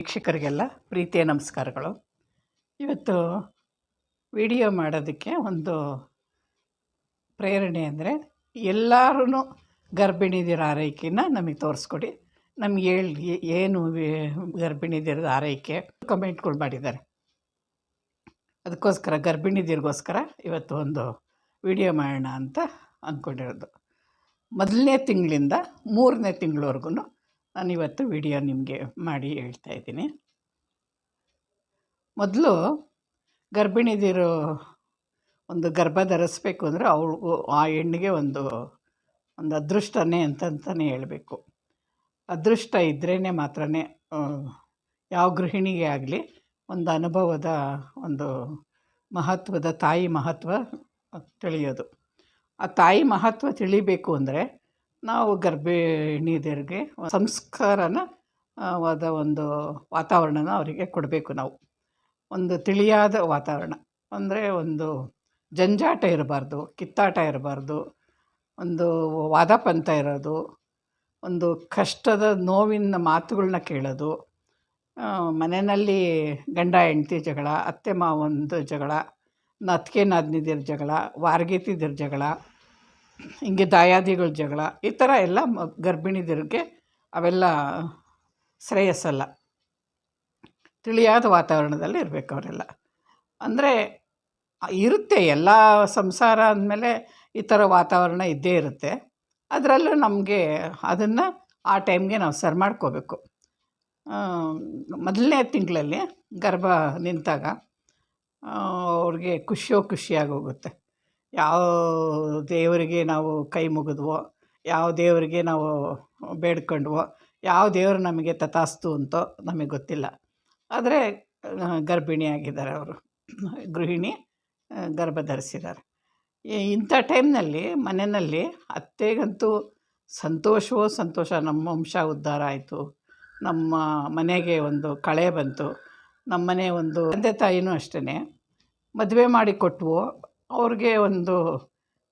ವೀಕ್ಷಕರಿಗೆಲ್ಲ ಪ್ರೀತಿಯ ನಮಸ್ಕಾರಗಳು. ಇವತ್ತು ವಿಡಿಯೋ ಮಾಡೋದಕ್ಕೆ ಒಂದು ಪ್ರೇರಣೆ ಅಂದರೆ ಎಲ್ಲರೂ ಗರ್ಭಿಣಿದಿರ ಆರೈಕೆನ ನಮಗೆ ತೋರಿಸ್ಕೊಡಿ. ನಮ್ಗೆ ಹೇಳಿ ಏನು ಗರ್ಭಿಣಿ ಗರ್ಭಿಣಿದಿರದ ಆರೈಕೆ ಕಮೆಂಟ್ಗಳು ಮಾಡಿದ್ದಾರೆ. ಅದಕ್ಕೋಸ್ಕರ ಗರ್ಭಿಣಿದಿರಿಗೋಸ್ಕರ ಇವತ್ತು ಒಂದು ವಿಡಿಯೋ ಮಾಡೋಣ ಅಂತ ಅಂದ್ಕೊಂಡಿರೋದು ಮೊದಲನೇ ತಿಂಗಳಿಂದ ಮೂರನೇ ತಿಂಗಳವರೆಗೂ ನಾನು ಇವತ್ತು ವಿಡಿಯೋ ನಿಮಗೆ ಮಾಡಿ ಹೇಳ್ತಾ ಇದ್ದೀನಿ. ಮೊದಲು ಗರ್ಭಿಣಿದಿರು ಒಂದು ಗರ್ಭ ಧರಿಸ್ಬೇಕು ಅಂದರೆ ಅವಳಿಗೂ ಆ ಹೆಣ್ಣಿಗೆ ಒಂದು ಒಂದು ಅದೃಷ್ಟನೇ ಅಂತಂತಲೇ ಹೇಳಬೇಕು. ಅದೃಷ್ಟ ಇದ್ರೇ ಮಾತ್ರ ಯಾವ ಗೃಹಿಣಿಗೆ ಆಗಲಿ ಒಂದು ಅನುಭವದ ಒಂದು ಮಹತ್ವದ ತಾಯಿ ಮಹತ್ವ ತಿಳಿಯೋದು. ಆ ತಾಯಿ ಮಹತ್ವ ತಿಳಿಬೇಕು ಅಂದರೆ ನಾವು ಗರ್ಭಿಣಿಯರಿಗೆ ಸಂಸ್ಕಾರನ ವಾದ ಒಂದು ವಾತಾವರಣನ ಅವರಿಗೆ ಕೊಡಬೇಕು ನಾವು. ಒಂದು ತಿಳಿಯಾದ ವಾತಾವರಣ. ಅಂದರೆ ಒಂದು ಜಂಜಾಟ ಇರಬಾರ್ದು, ಕಿತ್ತಾಟ ಇರಬಾರ್ದು, ಒಂದು ವಾದ ಪಂಥ ಇರೋದು, ಒಂದು ಕಷ್ಟದ ನೋವಿನ ಮಾತುಗಳನ್ನ ಕೇಳೋದು ಮನೆಯಲ್ಲಿ ಗಂಡ, ಹೆಂಡ್ತಿ ಜಗಳ, ಅತ್ತೆ ಮಾವಂದು ಜಗಳ ನತ್ಕೆ ನಾದ್ನಿದಿರ ಜಗಳ, ವಾರ್ಗೀತಿದಿರ ಜಗಳ ಹಿಂಗೆ ದಾಯಾದಿಗಳ ಜಗಳ, ಈ ಥರ ಎಲ್ಲ ಗರ್ಭಿಣಿದಿರಿಗೆ ಅವೆಲ್ಲ ಶ್ರೇಯಸ್ಸಲ್ಲ. ತಿಳಿಯಾದ ವಾತಾವರಣದಲ್ಲಿ ಇರಬೇಕು ಅವರೆಲ್ಲ. ಅಂದರೆ ಇರುತ್ತೆ, ಎಲ್ಲ ಸಂಸಾರ ಅಂದಮೇಲೆ ಈ ಥರ ವಾತಾವರಣ ಇದ್ದೇ ಇರುತ್ತೆ. ಅದರಲ್ಲೂ ನಮಗೆ ಅದನ್ನು ಆ ಟೈಮ್ಗೆ ನಾವು ಸರಿ ಮಾಡ್ಕೋಬೇಕು. ಮೊದಲನೇ ತಿಂಗಳಲ್ಲಿ ಗರ್ಭ ನಿಂತಾಗ ಅವ್ರಿಗೆ ಖುಷಿಯೋ ಖುಷಿಯಾಗಿ ಹೋಗುತ್ತೆ. ಯಾವ ದೇವರಿಗೆ ನಾವು ಕೈ ಮುಗಿದ್ವೋ, ಯಾವ ದೇವರಿಗೆ ನಾವು ಬೇಡ್ಕೊಂಡ್ವೋ, ಯಾವ ದೇವರು ನಮಗೆ ತಥಾಸ್ತು ಅಂತೋ ನಮಗೆ ಗೊತ್ತಿಲ್ಲ. ಆದರೆ ಗರ್ಭಿಣಿಯಾಗಿದ್ದಾರೆ ಅವರು. ಗೃಹಿಣಿ ಗರ್ಭ ಧರಿಸಿದ್ದಾರೆ ಇಂಥ ಟೈಮ್ನಲ್ಲಿ ಮನೆಯಲ್ಲಿ ಅತ್ತೆಗಂತೂ ಸಂತೋಷವೋ, ಸಂತೋಷ ನಮ್ಮ ವಂಶ ಉದ್ಧಾರ ಆಯಿತು. ನಮ್ಮ ಮನೆಗೆ ಒಂದು ಕಳೆ ಬಂತು. ನಮ್ಮನೆ ಒಂದು ತಂದೆ ತಾಯಿನೂ ಅಷ್ಟೇ ಮದುವೆ ಮಾಡಿ ಕೊಟ್ವು ಅವ್ರಿಗೆ ಒಂದು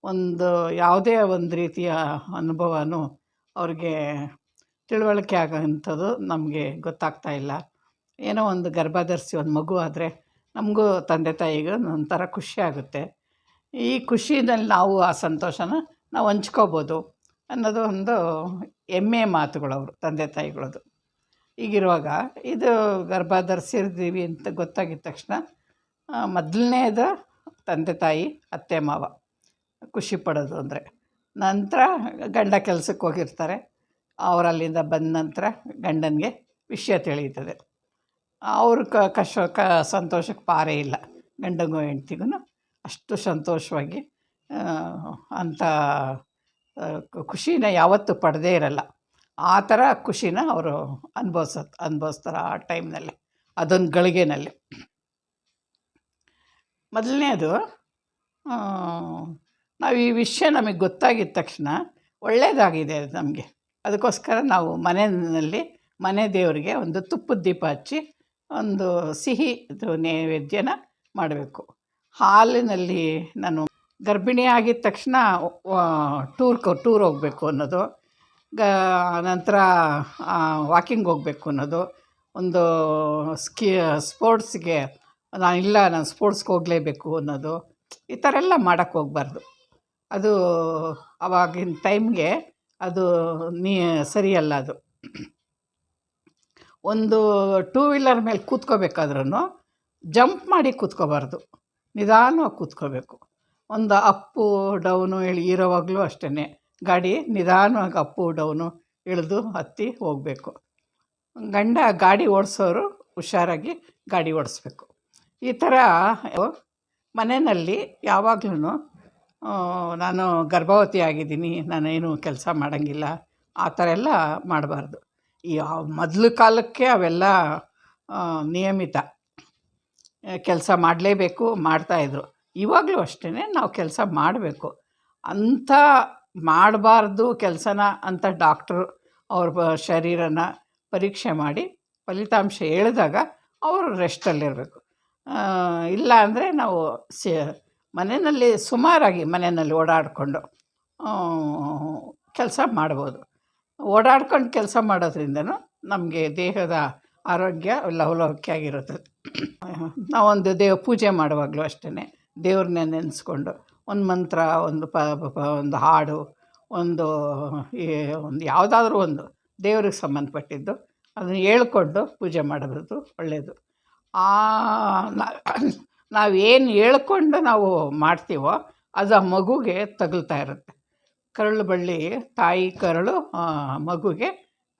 ಒಂದು ಯಾವುದೇ ಒಂದು ರೀತಿಯ ಅನುಭವನೂ ಅವ್ರಿಗೆ ತಿಳುವಳಿಕೆ ಆಗೋಂಥದ್ದು ನಮಗೆ ಗೊತ್ತಾಗ್ತಾ ಇಲ್ಲ. ಏನೋ ಒಂದು ಗರ್ಭ ಒಂದು ಮಗು ಆದರೆ ನಮಗೂ ತಂದೆ ತಾಯಿಗೂ ಒಂಥರ ಖುಷಿ ಆಗುತ್ತೆ. ಈ ಖುಷಿನಲ್ಲಿ ನಾವು ಆ ಸಂತೋಷನ ನಾವು ಹಂಚ್ಕೋಬೋದು ಅನ್ನೋದು ಒಂದು ಹೆಮ್ಮೆ ಮಾತುಗಳು ಅವರು, ತಂದೆ ತಾಯಿಗಳದು. ಈಗಿರುವಾಗ ಇದು ಗರ್ಭ ಧರಿಸಿರ್ತೀವಿ ಅಂತ ಗೊತ್ತಾಗಿದ್ದ ತಕ್ಷಣ ಮೊದಲನೇದು ತಂದೆ ತಾಯಿ, ಅತ್ತೆ, ಮಾವ ಖುಷಿ ಪಡೋದು ಅಂದರೆ. ನಂತರ ಗಂಡ ಕೆಲಸಕ್ಕೆ ಹೋಗಿರ್ತಾರೆ. ಅವರಲ್ಲಿಂದ ಬಂದ ನಂತರ ಗಂಡನಿಗೆ ವಿಷಯ ತಿಳಿಯುತ್ತದೆ. ಅವ್ರ ಕ ಕಷ್ಟ ಸಂತೋಷಕ್ಕೆ ಪಾರೇ ಇಲ್ಲ. ಗಂಡಂಗೂ ಹೆಂಡ್ತಿಗೂ ಅಷ್ಟು ಸಂತೋಷವಾಗಿ ಅಂಥ ಖುಷಿನ ಯಾವತ್ತೂ ಪಡೆದೇ ಇರಲ್ಲ. ಆ ಥರ ಖುಷಿನ ಅವರು ಅನುಭವಿಸ ಅನುಭವಿಸ್ತಾರೆ ಆ ಟೈಮ್ನಲ್ಲಿ, ಅದೊಂದು ಗಳಿಗೆನಲ್ಲಿ. ಮೊದಲನೇದು ನಾವು ಈ ವಿಷಯ ನಮಗೆ ಗೊತ್ತಾಗಿದ್ದ ತಕ್ಷಣ ಒಳ್ಳೆಯದಾಗಿದೆ ನಮಗೆ. ಅದಕ್ಕೋಸ್ಕರ ನಾವು ಮನೆಯಲ್ಲಿ ಮನೆ ದೇವರಿಗೆ ಒಂದು ತುಪ್ಪದ ದೀಪ ಹಚ್ಚಿ ಒಂದು ಸಿಹಿ ಇದು ನೈವೇದ್ಯನ ಮಾಡಬೇಕು. ಹಾಲಿನಲ್ಲಿ ನಾನು ಗರ್ಭಿಣಿ ಆಗಿದ್ದ ತಕ್ಷಣ ಟೂರ್ ಟೂರ್ ಹೋಗಬೇಕು ಅನ್ನೋದು, ಗ, ನಂತರ ವಾಕಿಂಗ್ ಹೋಗಬೇಕು ಅನ್ನೋದು, ಒಂದು ಸ್ಕಿ, ಸ್ಪೋರ್ಟ್ಸ್ಗೆ ನಾನು ಇಲ್ಲ, ನಾನು ಸ್ಪೋರ್ಟ್ಸ್ಗೆ ಹೋಗಲೇಬೇಕು ಅನ್ನೋದು. ಈ ಥರ ಎಲ್ಲ ಮಾಡೋಕ್ಕೆ ಹೋಗ್ಬಾರ್ದು. ಅದು ಅವಾಗಿನ ಟೈಮ್ಗೆ ಅದು ನೀ, ಸರಿಯಲ್ಲ ಅದು. ಒಂದು ಟೂ ವೀಲರ್ ಮೇಲೆ ಕೂತ್ಕೋಬೇಕಾದ್ರೂ ಜಂಪ್ ಮಾಡಿ ಕೂತ್ಕೋಬಾರ್ದು. ನಿಧಾನವಾಗಿ ಕೂತ್ಕೋಬೇಕು. ಒಂದು ಅಪ್ಪು ಡೌನು ಇಳಿ ಇರೋವಾಗಲೂ ಅಷ್ಟೇ ಗಾಡಿ ನಿಧಾನವಾಗಿ ಅಪ್ಪು ಡೌನು ಇಳಿದು ಹತ್ತಿ ಹೋಗಬೇಕು. ಗಂಡ ಗಾಡಿ ಓಡಿಸೋರು ಹುಷಾರಾಗಿ ಗಾಡಿ ಓಡಿಸ್ಬೇಕು. ಈ ಥರ ಮನೆಯಲ್ಲಿ ಯಾವಾಗ್ಲೂ ನಾನು ಗರ್ಭವತಿ ಆಗಿದ್ದೀನಿ, ನಾನೇನು ಕೆಲಸ ಮಾಡೋಂಗಿಲ್ಲ, ಆ ಥರ ಎಲ್ಲ ಮಾಡಬಾರ್ದು. ಈ ಮೊದಲು ಕಾಲಕ್ಕೆ ಅವೆಲ್ಲ ನಿಯಮಿತ. ಕೆಲಸ ಮಾಡಲೇಬೇಕು ಮಾಡ್ತಾಯಿದ್ರು ಇವಾಗಲೂ ಅಷ್ಟೇ ನಾವು ಕೆಲಸ ಮಾಡಬೇಕು. ಅಂಥ ಮಾಡಬಾರ್ದು ಕೆಲಸನ ಅಂತ ಡಾಕ್ಟ್ರು ಅವ್ರ ಶರೀರನ ಪರೀಕ್ಷೆ ಮಾಡಿ, ಫಲಿತಾಂಶ ಹೇಳಿದಾಗ ಅವರು ರೆಸ್ಟಲ್ಲಿರಬೇಕು ಇಲ್ಲ ಅಂದರೆ ನಾವು ಸಿ ಮನೆಯಲ್ಲಿ ಸುಮಾರಾಗಿ ಮನೆಯಲ್ಲಿ ಓಡಾಡಿಕೊಂಡು ಕೆಲಸ ಮಾಡ್ಬೋದು. ಓಡಾಡ್ಕೊಂಡು ಕೆಲಸ ಮಾಡೋದ್ರಿಂದನೂ ನಮಗೆ ದೇಹದ ಆರೋಗ್ಯ ಲವಲವಿಕೆಯಾಗಿರುತ್ತದೆ ನಾವೊಂದು ದೇವ, ಪೂಜೆ ಮಾಡುವಾಗಲೂ ಅಷ್ಟೇ ದೇವ್ರನ್ನ ನೆನೆಸ್ಕೊಂಡು ಒಂದು ಮಂತ್ರ, ಒಂದು ಪ ಒಂದು ಹಾಡು, ಒಂದು ಒಂದು ಯಾವುದಾದ್ರೂ ಒಂದು ದೇವ್ರಿಗೆ ಸಂಬಂಧಪಟ್ಟಿದ್ದು ಅದನ್ನು ಹೇಳ್ಕೊಂಡು ಪೂಜೆ ಮಾಡೋದು ಒಳ್ಳೆಯದು ನಾವೇನು ಹೇಳ್ಕೊಂಡು ನಾವು ಮಾಡ್ತೀವೋ ಅದು ಆ ಮಗುಗೆ ತಗುಲ್ತಾ ಇರುತ್ತೆ. ಕರಳು ಬಳ್ಳಿ ತಾಯಿ ಕರಳು ಆ, ಮಗುಗೆ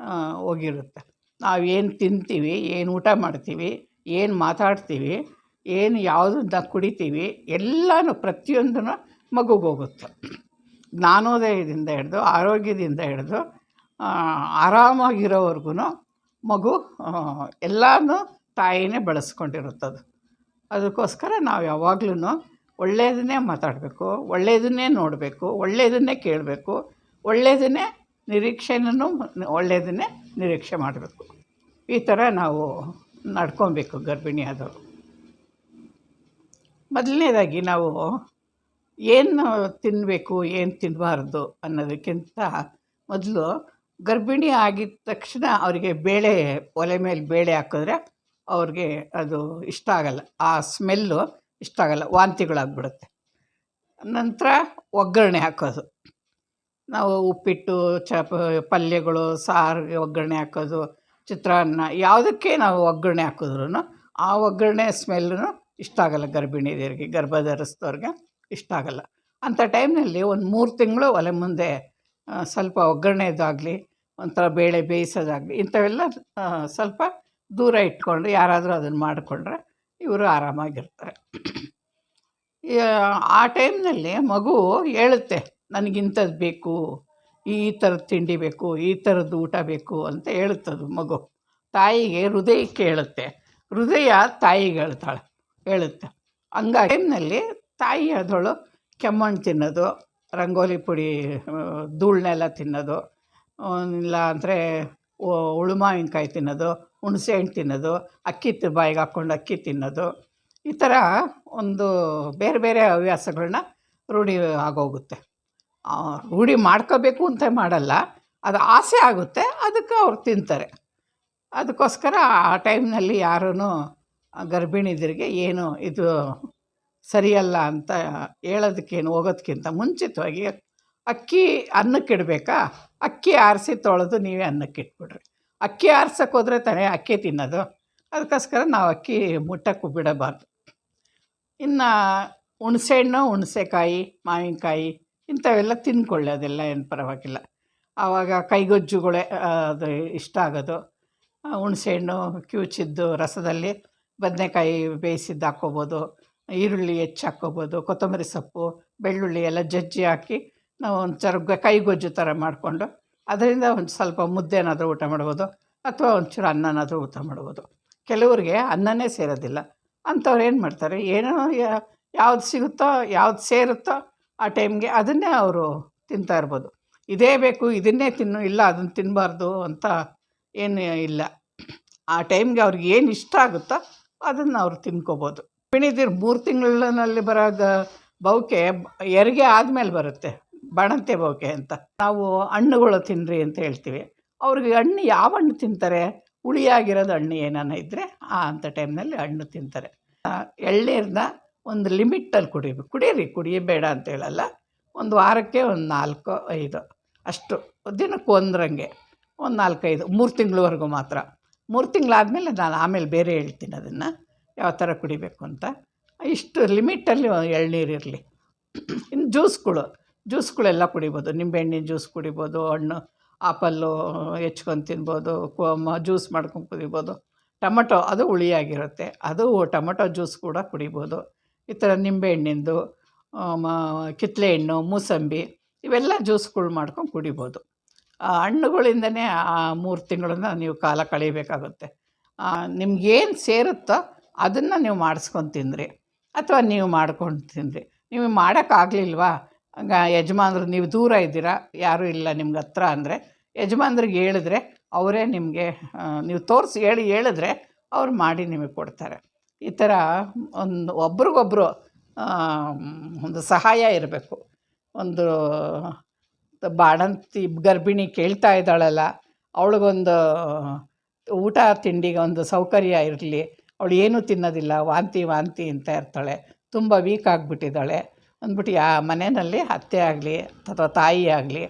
ಆ, ಹೋಗಿರುತ್ತೆ. ನಾವೇನು ತಿಂತೀವಿ ಏನು ಊಟ ಮಾಡ್ತೀವಿ ಏನು ಮಾತಾಡ್ತೀವಿ ಏನು ಯಾವುದನ್ನ ಕುಡಿತೀವಿ ಎಲ್ಲನೂ ಪ್ರತಿಯೊಂದೂ ಮಗುಗೆ ಹೋಗುತ್ತೆ. ಜ್ಞಾನೋದಯದಿಂದ ಹಿಡ್ದು ಆರೋಗ್ಯದಿಂದ ಹಿಡ್ದು ಆರಾಮಾಗಿರೋವರೆಗೂ ಮಗು ಎಲ್ಲನೂ ತಾಯಿನೇ ಬಳಸ್ಕೊಂಡಿರುತ್ತದು. ಅದಕ್ಕೋಸ್ಕರ ನಾವು ಯಾವಾಗ್ಲೂ ಒಳ್ಳೆಯದನ್ನೇ ಮಾತಾಡಬೇಕು, ಒಳ್ಳೆಯದನ್ನೇ ನೋಡಬೇಕು, ಒಳ್ಳೆಯದನ್ನೇ ಕೇಳಬೇಕು, ಒಳ್ಳೆಯದನ್ನೇ ನಿರೀಕ್ಷೆನೂ ಒಳ್ಳೆಯದನ್ನೇ ನಿರೀಕ್ಷೆ ಮಾಡಬೇಕು. ಈ ಥರ ನಾವು ನಡ್ಕೊಬೇಕು ಗರ್ಭಿಣಿಯಾದವರು. ಮೊದಲನೇದಾಗಿ ನಾವು ಏನು ತಿನ್ನಬೇಕು, ಏನು ತಿನ್ನಬಾರ್ದು ಅನ್ನೋದಕ್ಕಿಂತ ಮೊದಲು ಗರ್ಭಿಣಿ ಆಗಿದ ತಕ್ಷಣ ಅವರಿಗೆ ಬೇಳೆ, ಒಲೆ ಮೇಲೆ ಬೇಳೆ ಹಾಕಿದ್ರೆ ಅವ್ರಿಗೆ ಅದು ಇಷ್ಟ ಆಗಲ್ಲ. ಆ ಸ್ಮೆಲ್ಲು ಇಷ್ಟ ಆಗಲ್ಲ. ವಾಂತಿಗಳಾಗ್ಬಿಡುತ್ತೆ. ನಂತರ ಒಗ್ಗರಣೆ ಹಾಕೋದು. ನಾವು ಉಪ್ಪಿಟ್ಟು, ಚಪ, ಪಲ್ಯಗಳು ಸಾರಿಗೆ ಒಗ್ಗರಣೆ ಹಾಕೋದು, ಚಿತ್ರಾನ್ನ, ಯಾವುದಕ್ಕೆ ನಾವು ಒಗ್ಗರಣೆ ಹಾಕಿದ್ರು ಆ ಒಗ್ಗರಣೆ ಸ್ಮೆಲ್ಲೂ ಇಷ್ಟ ಆಗಲ್ಲ. ಗರ್ಭಿಣಿಯರಿಗೆ ಗರ್ಭ ಇಷ್ಟ ಆಗಲ್ಲ. ಅಂಥ ಟೈಮ್ನಲ್ಲಿ ಒಂದು ಮೂರು ತಿಂಗಳು ಒಲೆ ಮುಂದೆ ಸ್ವಲ್ಪ ಒಗ್ಗರಣೆದಾಗಲಿ, ಒಂಥರ ಬೇಳೆ ಬೇಯಿಸೋದಾಗಲಿ ಇಂಥವೆಲ್ಲ ಸ್ವಲ್ಪ ದೂರ ಇಟ್ಕೊಂಡು ಯಾರಾದರೂ ಅದನ್ನು ಮಾಡಿಕೊಂಡ್ರೆ ಇವರು ಆರಾಮಾಗಿರ್ತಾರೆ. ಆ ಟೈಮ್ನಲ್ಲಿ ಮಗು ಹೇಳುತ್ತೆ ನನಗಿಂಥದ್ದು ಬೇಕು, ಈ ಥರದ ತಿಂಡಿ ಬೇಕು, ಈ ಥರದ್ದು ಊಟ ಬೇಕು ಅಂತ ಹೇಳುತ್ತದು ಮಗು. ತಾಯಿಗೆ ಹೃದಯಕ್ಕೆ ಹೇಳುತ್ತೆ ಹೃದಯ ತಾಯಿಗೆ ಹೇಳ್ತಾಳೆ, ಹೇಳುತ್ತೆ. ಹಂಗಾಗಿ ಟೈಮ್ನಲ್ಲಿ ತಾಯಿ ಅದಳು ಕೆಮ್ಮಣ್ಣು ತಿನ್ನೋದು, ರಂಗೋಲಿ ಪುಡಿ ಧೂಳನ್ನೆಲ್ಲ ತಿನ್ನೋದು ಇಲ್ಲ ಅಂದರೆ ಉಳುಮಾವಿನಕಾಯಿ ತಿನ್ನೋದು ಹುಣಸೆ ಹಣ್ಣು ತಿನ್ನೋದು, ಅಕ್ಕಿ ತಿ- ಬಾಯಿಗೆ ಹಾಕ್ಕೊಂಡು ಅಕ್ಕಿ ತಿನ್ನೋದು, ಈ ಥರ ಒಂದು ಬೇರೆ ಬೇರೆ ಹವ್ಯಾಸಗಳನ್ನ ರೂಢಿ ಆಗೋಗುತ್ತೆ. ರೂಢಿ ಮಾಡ್ಕೋಬೇಕು ಅಂತ ಮಾಡಲ್ಲ, ಅದು ಆಸೆ ಆಗುತ್ತೆ, ಅದಕ್ಕೆ ಅವ್ರು ತಿಂತಾರೆ. ಅದಕ್ಕೋಸ್ಕರ ಆ ಟೈಮ್ನಲ್ಲಿ ಯಾರೂ ಗರ್ಭಿಣಿದರಿಗೆ ಏನು ಇದು ಸರಿಯಲ್ಲ ಅಂತ ಹೇಳೋದಕ್ಕೇನು ಹೋಗೋದಕ್ಕಿಂತ ಮುಂಚಿತವಾಗಿ ಅಕ್ಕಿ ಅನ್ನಕ್ಕೆ ಇಡಬೇಕಾ? ಅಕ್ಕಿ ಆರಿಸಿ ತೊಳೆದು ನೀವೇ ಅನ್ನಕ್ಕೆ ಇಟ್ಬಿಡ್ರಿ. ಅಕ್ಕಿ ಆರ್ಸಕ್ಕೆ ಹೋದರೆ ತಾನೇ ಅಕ್ಕಿ ತಿನ್ನೋದು. ಅದಕ್ಕೋಸ್ಕರ ನಾವು ಅಕ್ಕಿ ಮುಟ್ಟಕ್ಕೂ ಬಿಡಬಾರ್ದು ಇನ್ನು ಹುಣಸೆಹಣ್ಣು, ಹುಣಸೆಕಾಯಿ, ಮಾವಿನಕಾಯಿ ಇಂಥವೆಲ್ಲ ತಿನ್ಕೊಳ್ಳಿ, ಅದೆಲ್ಲ ಏನು ಪರವಾಗಿಲ್ಲ. ಆವಾಗ ಕೈಗೊಜ್ಜುಗಳೇ ಅದು ಇಷ್ಟ ಆಗೋದು. ಹುಣಸೆಹಣ್ಣು ಕ್ಯೂಚಿದ್ದು ರಸದಲ್ಲಿ ಬದನೆಕಾಯಿ ಬೇಯಿಸಿದ್ದು ಹಾಕ್ಕೋಬೋದು, ಈರುಳ್ಳಿ ಹೆಚ್ಚು ಹಾಕ್ಕೋಬೋದು ಕೊತ್ತಂಬರಿ ಸೊಪ್ಪು, ಬೆಳ್ಳುಳ್ಳಿ ಎಲ್ಲ ಜಜ್ಜಿ ಹಾಕಿ ನಾವು ಕೈ ಕೈಗೊಜ್ಜು ಥರ ಮಾಡಿಕೊಂಡು, ಅದರಿಂದ ಒಂದು ಸ್ವಲ್ಪ ಮುದ್ದೆನಾದರೂ ಊಟ ಮಾಡ್ಬೋದು, ಅಥವಾ ಒಂಚೂರು ಅನ್ನನಾದರೂ ಊಟ ಮಾಡ್ಬೋದು. ಕೆಲವ್ರಿಗೆ ಅನ್ನನೇ ಸೇರೋದಿಲ್ಲ. ಅಂಥವ್ರು ಏನು ಮಾಡ್ತಾರೆ, ಏನೋ ಯಾವ್ದು ಸಿಗುತ್ತೋ, ಯಾವ್ದು ಸೇರುತ್ತೋ ಆ ಟೈಮ್ಗೆ ಅದನ್ನೇ ಅವರು ತಿಂತಾ ಇರ್ಬೋದು. ಇದೇ ಬೇಕು, ಇದನ್ನೇ ತಿನ್ನು, ಇಲ್ಲ ಅದನ್ನು ತಿನ್ನಬಾರ್ದು ಅಂತ ಏನು ಇಲ್ಲ. ಆ ಟೈಮ್ಗೆ ಅವ್ರಿಗೆ ಏನು ಇಷ್ಟ ಆಗುತ್ತೋ ಅದನ್ನು ಅವ್ರು ತಿನ್ಕೋಬೋದು. ಪಿಣಿದಿರು ಮೂರು ತಿಂಗಳಿನಲ್ಲಿ ಬರೋ ಬೌಕೆ ಎರಿಗೆ ಆದಮೇಲೆ ಬರುತ್ತೆ. ಬಾಣಂತಿ ಬೋಕೆ ಅಂತ. ನಾವು ಹಣ್ಣುಗಳು ತಿನ್ನಿರಿ ಅಂತ ಹೇಳ್ತೀವಿ. ಅವ್ರಿಗೆ ಹಣ್ಣು ಯಾವ ಹಣ್ಣು ತಿಂತಾರೆ? ಹುಳಿಯಾಗಿರೋದು ಹಣ್ಣು ಏನಾನ ಇದ್ದರೆ ಆ ಅಂಥ ಟೈಮ್ನಲ್ಲಿ ಹಣ್ಣು ತಿಂತಾರೆ. ಎಳ್ನೀರನ್ನ ಒಂದು ಲಿಮಿಟಲ್ಲಿ ಕುಡಿಬೇಕು. ಕುಡೀರಿ, ಕುಡಿಯಬೇಡ ಅಂತ ಹೇಳಲ್ಲ. ಒಂದು ವಾರಕ್ಕೆ ಒಂದು ನಾಲ್ಕು, ಐದು ಅಷ್ಟು. ದಿನಕ್ಕೆ ಒಂದರಂಗೆ ಒಂದು ನಾಲ್ಕೈದು ಮೂರು ತಿಂಗಳವರೆಗೂ ಮಾತ್ರ. ಮೂರು ತಿಂಗಳಾದಮೇಲೆ ನಾನು ಆಮೇಲೆ ಬೇರೆ ಹೇಳ್ತೀನಿ ಅದನ್ನು. ಯಾವ ಥರ ಕುಡಿಬೇಕು ಅಂತ. ಇಷ್ಟು ಲಿಮಿಟಲ್ಲಿ ಎಳ್ನೀರು ಇರಲಿ. ಇನ್ನು ಜ್ಯೂಸ್ಗಳು. ಜ್ಯೂಸ್ಗಳೆಲ್ಲ ಕುಡಿಬೋದು, ನಿಂಬೆಹಣ್ಣಿನ ಜ್ಯೂಸ್ ಕುಡಿಬೋದು, ಹಣ್ಣು, ಆಪಲ್ಲು ಹೆಚ್ಕೊಂಡು ತಿನ್ಬೋದು ಜ್ಯೂಸ್ ಮಾಡ್ಕೊಂಡು ಕುಡಿಬೋದು ಟೊಮೊಟೊ ಅದು ಹುಳಿಯಾಗಿರುತ್ತೆ, ಅದು ಟೊಮೊಟೊ ಜ್ಯೂಸ್ ಕೂಡ ಕುಡಿಬೋದು. ಈ ಥರ ನಿಂಬೆಹಣ್ಣಿಂದು ಕಿತ್ತಲೆ ಹಣ್ಣು ಮೂಸಂಬಿ ಇವೆಲ್ಲ ಜ್ಯೂಸ್ಗಳು ಮಾಡ್ಕೊಂಡು ಕುಡಿಬೋದು. ಹಣ್ಣುಗಳಿಂದನೇ ಆ ಮೂರು ತಿಂಗಳನ್ನ ನೀವು ಕಾಲ ಕಳೀಬೇಕಾಗುತ್ತೆ ನಿಮ್ಗೇನು ಸೇರುತ್ತೋ ಅದನ್ನು ನೀವು ಮಾಡಿಸ್ಕೊಂಡು ತಿಂದ್ರಿ ಅಥವಾ ನೀವು ಮಾಡ್ಕೊಂಡು ತಿಂದ್ರಿ ನೀವು ಮಾಡೋಕ್ಕಾಗಲಿಲ್ವಾ? ಯಜಮಾನ್ರು ನೀವು ದೂರ ಇದ್ದೀರಾ, ಯಾರೂ ಇಲ್ಲ ನಿಮ್ಗೆ ಹತ್ರ ಅಂದರೆ, ಯಜಮಾನ್ರಿಗೆ ಹೇಳಿದ್ರೆ ಅವರೇ ನಿಮಗೆ ನೀವು ತೋರಿಸಿ ಹೇಳಿ ಹೇಳಿದ್ರೆ ಅವ್ರು ಮಾಡಿ ನಿಮಗೆ ಕೊಡ್ತಾರೆ. ಈ ಥರ ಒಂದು ಒಬ್ರಿಗೊಬ್ರು ಒಂದು ಸಹಾಯ ಇರಬೇಕು. ಒಂದು ಬಾಣಂತಿ ಗರ್ಭಿಣಿ ಕೇಳ್ತಾ ಇದ್ದಾಳಲ್ಲ, ಅವಳಿಗೊಂದು ಊಟ ತಿಂಡಿಗೆ ಒಂದು ಸೌಕರ್ಯ ಇರಲಿ, ಅವಳು ಏನೂ ತಿನ್ನೋದಿಲ್ಲ, ವಾಂತಿ ವಾಂತಿ ಅಂತ ಇರ್ತಾಳೆ, ತುಂಬ ವೀಕ್ ಆಗಿಬಿಟ್ಟಿದ್ದಾಳೆ ಅಂದ್ಬಿಟ್ಟು ಯಾ ಮನೆಯಲ್ಲಿ ಅತ್ತೆ ಆಗಲಿ ಅಥವಾ ತಾಯಿ ಆಗಲಿ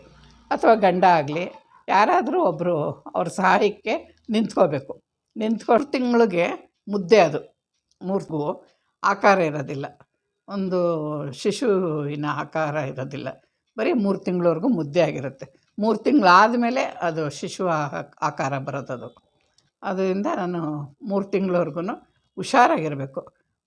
ಅಥವಾ ಗಂಡ ಆಗಲಿ ಯಾರಾದರೂ ಒಬ್ಬರು ಅವ್ರ ಸಹಾಯಕ್ಕೆ ನಿಂತ್ಕೋಬೇಕು. ನಿಂತ್ಕೊಂಡು ತಿಂಗಳಿಗೆ ಮುದ್ದೆ ಅದು. ಮೂರ್ಗೂ ಆಕಾರ ಇರೋದಿಲ್ಲ. ಒಂದು ಶಿಶುವಿನ ಆಕಾರ ಇರೋದಿಲ್ಲ. ಬರೀ ಮೂರು ತಿಂಗಳವರೆಗೂ ಮುದ್ದೆ ಆಗಿರುತ್ತೆ. ಮೂರು ತಿಂಗಳಾದಮೇಲೆ ಅದು ಶಿಶು ಆಕಾರ ಬರೋದದು ಅದರಿಂದ ನಾನು ಮೂರು ತಿಂಗಳವರೆಗೂ ಹುಷಾರಾಗಿರಬೇಕು.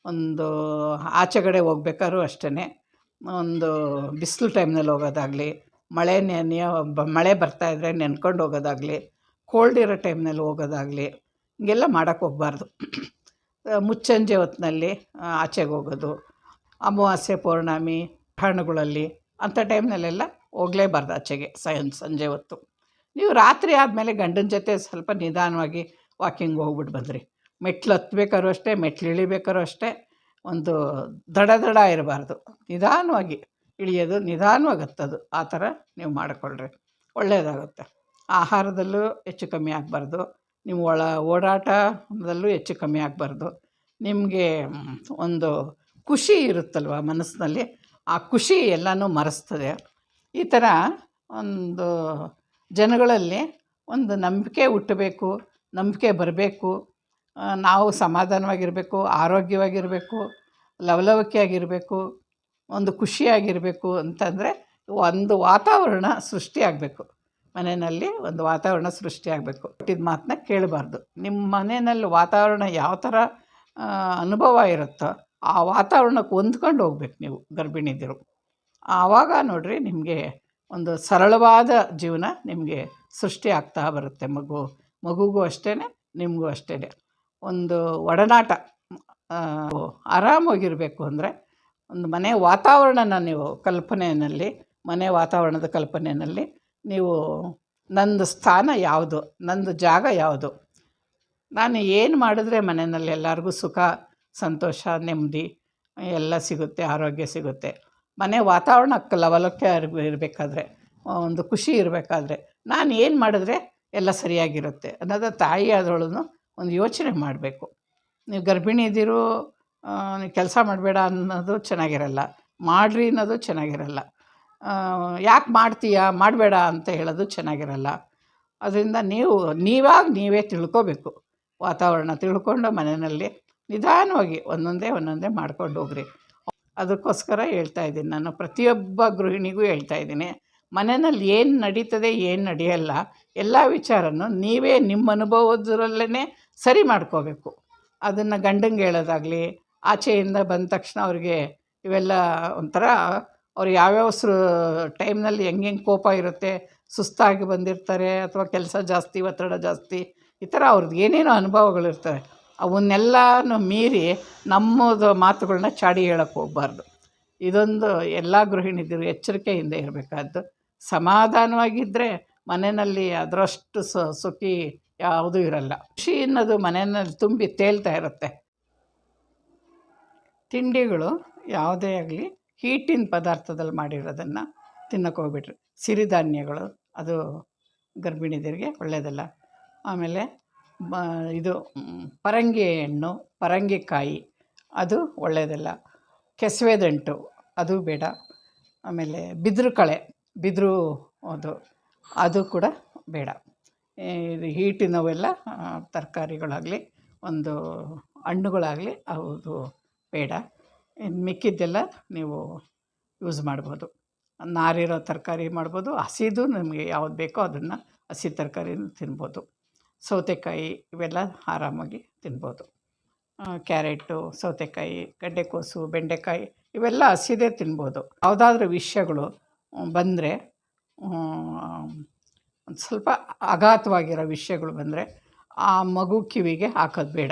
ಒಂದು ಆಚೆಗಡೆ ಹೋಗ್ಬೇಕಾದ್ರೂ ಅಷ್ಟೇ ಒಂದು ಬಿಸಿಲು ಟೈಮ್ನಲ್ಲಿ ಹೋಗೋದಾಗಲಿ, ಮಳೆ ನೆನೆಯೋ ಮಳೆ ಬರ್ತಾಯಿದ್ರೆ ನೆನ್ಕೊಂಡು ಹೋಗೋದಾಗಲಿ ಕೋಲ್ಡ್ ಇರೋ ಟೈಮ್ನಲ್ಲಿ ಹೋಗೋದಾಗಲಿ, ಹಿಂಗೆಲ್ಲ ಮಾಡೋಕ್ಕೆ ಹೋಗ್ಬಾರ್ದು. ಮುಚ್ಚಂಜೆ ಹೊತ್ತಿನಲ್ಲಿ ಆಚೆಗೆ ಹೋಗೋದು, ಅಮಾವಾಸ್ಯೆ ಪೌರ್ಣಮಿ, ಹಣ್ಣುಗಳಲ್ಲಿ ಅಂಥ ಟೈಮ್ನಲ್ಲೆಲ್ಲ ಹೋಗಲೇಬಾರ್ದು ಆಚೆಗೆ ಸಂ ಸಂಜೆ ಹೊತ್ತು. ನೀವು ರಾತ್ರಿ ಆದಮೇಲೆ ಗಂಡನ ಜೊತೆ ಸ್ವಲ್ಪ ನಿಧಾನವಾಗಿ ವಾಕಿಂಗ್ ಹೋಗ್ಬಿಟ್ಟು ಬಂದ್ರಿ. ಮೆಟ್ಲು ಹತ್ಬೇಕಾದ್ರೂ ಅಷ್ಟೇ, ಮೆಟ್ಲು ಇಳಿಬೇಕಾದ್ರೂ ಅಷ್ಟೇ ಒಂದು ದಡ ದಡ ಇರಬಾರ್ದು. ನಿಧಾನವಾಗಿ ಇಳಿಯೋದು ನಿಧಾನವಾಗಿ ಹತ್ತೋದು ಆ ಥರ ನೀವು ಮಾಡಿಕೊಳ್ಳ್ರಿ ಒಳ್ಳೆಯದಾಗುತ್ತೆ ಆಹಾರದಲ್ಲೂ ಹೆಚ್ಚು ಕಮ್ಮಿ ಆಗಬಾರ್ದು. ನಿಮ್ಮ ಒಳ ಓಡಾಟದಲ್ಲೂ ಹೆಚ್ಚು ಕಮ್ಮಿ ಆಗಬಾರ್ದು. ನಿಮಗೆ ಒಂದು ಖುಷಿ ಇರುತ್ತಲ್ವ ಮನಸ್ಸಿನಲ್ಲಿ? ಆ ಖುಷಿ ಎಲ್ಲನೂ ಮರೆಸ್ತದೆ. ಈ ಥರ ಒಂದು ಜನಗಳಲ್ಲಿ ಒಂದು ನಂಬಿಕೆ ಹುಟ್ಟಬೇಕು, ನಂಬಿಕೆ ಬರಬೇಕು ನಾವು ಸಮಾಧಾನವಾಗಿರಬೇಕು, ಆರೋಗ್ಯವಾಗಿರಬೇಕು, ಲವಲವಿಕೆಯಾಗಿರಬೇಕು, ಒಂದು ಖುಷಿಯಾಗಿರಬೇಕು ಅಂತಂದರೆ ಒಂದು ವಾತಾವರಣ ಸೃಷ್ಟಿಯಾಗಬೇಕು. ಮನೆಯಲ್ಲಿ ಒಂದು ವಾತಾವರಣ ಸೃಷ್ಟಿಯಾಗಬೇಕು. ಹುಟ್ಟಿದ ಮಾತನ್ನ ಕೇಳಬಾರ್ದು. ನಿಮ್ಮ ಮನೆಯಲ್ಲಿ ವಾತಾವರಣ ಯಾವ ಥರ ಅನುಭವ ಇರುತ್ತೋ ಆ ವಾತಾವರಣಕ್ಕೆ ಹೊಂದ್ಕೊಂಡು ಹೋಗ್ಬೇಕು ನೀವು ಗರ್ಭಿಣಿದಿರು ಆವಾಗ ನೋಡಿರಿ ನಿಮಗೆ ಒಂದು ಸರಳವಾದ ಜೀವನ ನಿಮಗೆ ಸೃಷ್ಟಿ ಆಗ್ತಾ ಬರುತ್ತೆ ಮಗು. ಮಗುಗೂ ಅಷ್ಟೇ ನಿಮಗೂ ಅಷ್ಟೇ ಒಂದು ಒಡನಾಟ ಆರಾಮವಾಗಿರಬೇಕು ಅಂದರೆ ಒಂದು ಮನೆ ವಾತಾವರಣನ ನೀವು ಕಲ್ಪನೆಯಲ್ಲಿ, ಮನೆ ವಾತಾವರಣದ ಕಲ್ಪನೆಯಲ್ಲಿ ನೀವು ನಂದು ಸ್ಥಾನ ಯಾವುದು, ನಂದು ಜಾಗ ಯಾವುದು? ನಾನು ಏನು ಮಾಡಿದ್ರೆ ಮನೆಯಲ್ಲಿ ಎಲ್ಲರಿಗೂ ಸುಖ, ಸಂತೋಷ, ನೆಮ್ಮದಿ ಎಲ್ಲ ಸಿಗುತ್ತೆ, ಆರೋಗ್ಯ ಸಿಗುತ್ತೆ? ಮನೆ ವಾತಾವರಣ ಲವಲಕ್ಕೆ ಇರಬೇಕಾದ್ರೆ, ಒಂದು ಖುಷಿ ಇರಬೇಕಾದ್ರೆ ನಾನು ಏನು ಮಾಡಿದ್ರೆ ಎಲ್ಲ ಸರಿಯಾಗಿರುತ್ತೆ ಅನ್ನೋದು ತಾಯಿ ಆದವಳು ಒಂದು ಯೋಚನೆ ಮಾಡಬೇಕು. ನೀವು ಗರ್ಭಿಣಿ ಇದ್ದೀರು ನೀವು ಕೆಲಸ ಮಾಡಬೇಡ ಅನ್ನೋದು ಚೆನ್ನಾಗಿರಲ್ಲ. ಮಾಡಿರಿ ಅನ್ನೋದು ಚೆನ್ನಾಗಿರಲ್ಲ. ಯಾಕೆ ಮಾಡ್ತೀಯಾ? ಮಾಡಬೇಡ ಅಂತ ಹೇಳೋದು ಚೆನ್ನಾಗಿರಲ್ಲ. ಅದರಿಂದ ನೀವು, ನೀವಾಗ ನೀವೇ ತಿಳ್ಕೊಬೇಕು. ವಾತಾವರಣ ತಿಳ್ಕೊಂಡು ಮನೆಯಲ್ಲಿ ನಿಧಾನವಾಗಿ ಒಂದೊಂದೇ ಒಂದೊಂದೇ ಮಾಡ್ಕೊಂಡು ಹೋಗ್ರಿ. ಅದಕ್ಕೋಸ್ಕರ ಹೇಳ್ತಾ ಇದ್ದೀನಿ. ನಾನು ಪ್ರತಿಯೊಬ್ಬ ಗೃಹಿಣಿಗೂ ಹೇಳ್ತಾ ಇದ್ದೀನಿ. ಮನೆಯಲ್ಲಿ ಏನು ನಡೀತದೆ, ಏನು ನಡೆಯಲ್ಲ, ಎಲ್ಲ ವಿಚಾರನೂ ನೀವೇ ನಿಮ್ಮ ಅನುಭವದರಲ್ಲೇ ಸರಿ ಮಾಡ್ಕೋಬೇಕು. ಅದನ್ನು ಗಂಡಂಗೆ ಹೇಳೋದಾಗಲಿ, ಆಚೆಯಿಂದ ಬಂದ ತಕ್ಷಣ ಅವ್ರಿಗೆ ಇವೆಲ್ಲ ಒಂಥರ ಅವ್ರು ಯಾವ್ಯಾವ ಸೃ, ಟೈಮ್ನಲ್ಲಿ ಹೆಂಗೆ ಹೆಂಗೆ ಕೋಪ ಇರುತ್ತೆ, ಸುಸ್ತಾಗಿ ಬಂದಿರ್ತಾರೆ, ಅಥವಾ ಕೆಲಸ ಜಾಸ್ತಿ, ಒತ್ತಡ ಜಾಸ್ತಿ, ಈ ಥರ ಅವ್ರದ್ದು ಏನೇನೋ ಅನುಭವಗಳಿರ್ತವೆ ಅವನ್ನೆಲ್ಲನೂ ಮೀರಿ ನಮ್ಮದು ಮಾತುಗಳನ್ನ ಚಾಡಿ ಹೇಳೋಕ್ಕೆ ಹೋಗಬಾರ್ದು. ಇದೊಂದು ಎಲ್ಲ ಗೃಹಿಣಿದ್ರು ಎಚ್ಚರಿಕೆಯಿಂದ ಇರಬೇಕಾದ್ದು. ಸಮಾಧಾನವಾಗಿದ್ದರೆ ಮನೆಯಲ್ಲಿ ಅದರಷ್ಟು ಸುಖಿ ಯಾವುದೂ ಇರಲ್ಲ. ಖುಷಿ ಅನ್ನೋದು ಮನೆಯಲ್ಲಿ ತುಂಬಿ ತೇಲ್ತಾ ಇರುತ್ತೆ. ತಿಂಡಿಗಳು ಯಾವುದೇ ಆಗಲಿ ಹೀಟಿನ ಪದಾರ್ಥದಲ್ಲಿ ಮಾಡಿರೋದನ್ನು ತಿನ್ನೋಕೆ ಹೋಗ್ಬಿಟ್ರಿ. ಸಿರಿಧಾನ್ಯಗಳು, ಅದು ಗರ್ಭಿಣಿಯರಿಗೆ ಒಳ್ಳೆಯದಲ್ಲ ಆಮೇಲೆ ಬ ಇದು ಪರಂಗಿ ಹಣ್ಣು, ಪರಂಗಿಕಾಯಿ, ಅದು ಒಳ್ಳೆಯದಲ್ಲ ಕೆಸವೆದಂಟು, ಅದು ಬೇಡ. ಆಮೇಲೆ ಬಿದಿರು ಕಳೆ ಬಿದಿರು ಅದು ಅದು ಕೂಡ ಬೇಡ. ಇದು ಹೀಟಿನವೆಲ್ಲ ತರಕಾರಿಗಳಾಗಲಿ, ಒಂದು ಹಣ್ಣುಗಳಾಗಲಿ ಅದು ಬೇಡ. ಇನ್ನು ಮಿಕ್ಕಿದ್ದೆಲ್ಲ ನೀವು ಯೂಸ್ ಮಾಡ್ಬೋದು. ನಾರಿರೋ ತರಕಾರಿ ಮಾಡ್ಬೋದು, ಹಸಿದು ನಿಮಗೆ ಯಾವ್ದು ಬೇಕೋ ಅದನ್ನು ಹಸಿ ತರಕಾರಿನೂ ತಿನ್ಬೋದು. ಸೌತೆಕಾಯಿ ಇವೆಲ್ಲ ಆರಾಮಾಗಿ ತಿನ್ಬೋದು. ಕ್ಯಾರೆಟು, ಸೌತೆಕಾಯಿ ಗಡ್ಡೆಕೋಸು ಬೆಂಡೆಕಾಯಿ ಇವೆಲ್ಲ ಹಸಿದೇ ತಿನ್ಬೋದು. ಯಾವುದಾದ್ರೂ ವಿಷಯಗಳು ಬಂದರೆ ಒಂದು ಸ್ವಲ್ಪ ಅಘಾತವಾಗಿರೋ ವಿಷಯಗಳು ಬಂದರೆ ಆ ಮಗು ಕಿವಿಗೆ ಹಾಕೋದು ಬೇಡ.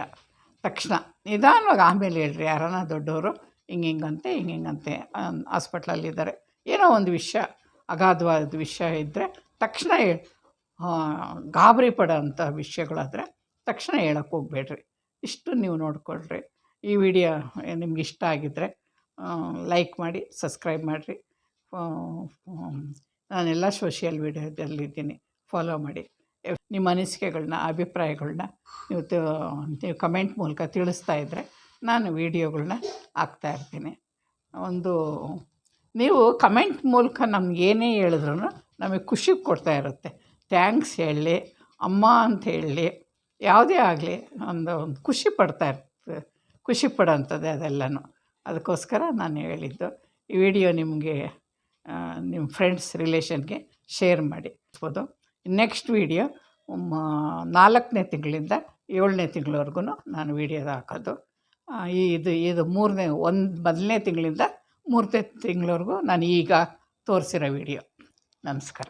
ತಕ್ಷಣ ನಿಧಾನವಾಗಿ ಆಮೇಲೆ ಹೇಳ್ರಿ ಯಾರನ್ನ ದೊಡ್ಡವರು ಹಿಂಗೆ ಹಿಂಗಂತೆ ಹಿಂಗೆ ಹಿಂಗಂತೆ ಹಾಸ್ಪಿಟ್ಲಲ್ಲಿದ್ದಾರೆ ಏನೋ ಒಂದು ವಿಷಯ ಅಗಾಧವಾದ ವಿಷಯ ಇದ್ದರೆ ತಕ್ಷಣ ಹೇಳಿ ಗಾಬರಿ ಪಡೋಂಥ ವಿಷಯಗಳಾದರೆ ತಕ್ಷಣ ಹೇಳಕ್ಕೆ ಹೋಗ್ಬೇಡ್ರಿ. ಇಷ್ಟು ನೀವು ನೋಡಿಕೊಳ್ರಿ. ಈ ವಿಡಿಯೋ ನಿಮ್ಗೆ ಇಷ್ಟ ಆಗಿದ್ದರೆ ಲೈಕ್ ಮಾಡಿ, ಸಬ್ಸ್ಕ್ರೈಬ್ ಮಾಡಿರಿ. ನಾನೆಲ್ಲ ಸೋಷಿಯಲ್ ಮೀಡಿಯಾದಲ್ಲಿದ್ದೀನಿ ಫಾಲೋ ಮಾಡಿ. ನಿಮ್ಮ ಅನಿಸಿಕೆಗಳನ್ನ ಅಭಿಪ್ರಾಯಗಳನ್ನ ನೀವು ನೀವು ಕಮೆಂಟ್ ಮೂಲಕ ತಿಳಿಸ್ತಾ ಇದ್ದರೆ ನಾನು ವೀಡಿಯೋಗಳನ್ನ ಹಾಕ್ತಾ ಇರ್ತೀನಿ. ಒಂದು, ನೀವು ಕಮೆಂಟ್ ಮೂಲಕ ನಮ್ಗೆ ಏನೇ ಹೇಳಿದ್ರು ನಮಗೆ ಖುಷಿ ಕೊಡ್ತಾ ಇರುತ್ತೆ. ಥ್ಯಾಂಕ್ಸ್ ಹೇಳಲಿ ಅಮ್ಮ ಅಂತ ಹೇಳಿ, ಯಾವುದೇ ಆಗಲಿ ಒಂದು ಒಂದು ಖುಷಿ ಪಡ್ತಾ ಇರ್ತದೆ ಖುಷಿ ಪಡೋಂಥದ್ದೇ ಅದೆಲ್ಲನೂ. ಅದಕ್ಕೋಸ್ಕರ ನಾನು ಹೇಳಿದ್ದು, ಈ ವಿಡಿಯೋ ನಿಮಗೆ ನಿಮ್ಮ ಫ್ರೆಂಡ್ಸ್ ರಿಲೇಷನ್ಗೆ ಶೇರ್ ಮಾಡಿ. ಇರ್ಬೋದು ನೆಕ್ಸ್ಟ್ ವಿಡಿಯೋ ನಾಲ್ಕನೇ ತಿಂಗಳಿಂದ ಏಳನೇ ತಿಂಗಳವರೆಗೂ ನಾನು ವಿಡಿಯೋದ ಹಾಕೋದು. ಈ ಇದು ಇದು ಮೂರನೇ, ಒಂದು ಮೊದಲನೇ ತಿಂಗಳಿಂದ ಮೂರನೇ ತಿಂಗಳವರೆಗೂ ನಾನು ಈಗ ತೋರಿಸಿರೋ ವಿಡಿಯೋ ನಮಸ್ಕಾರ.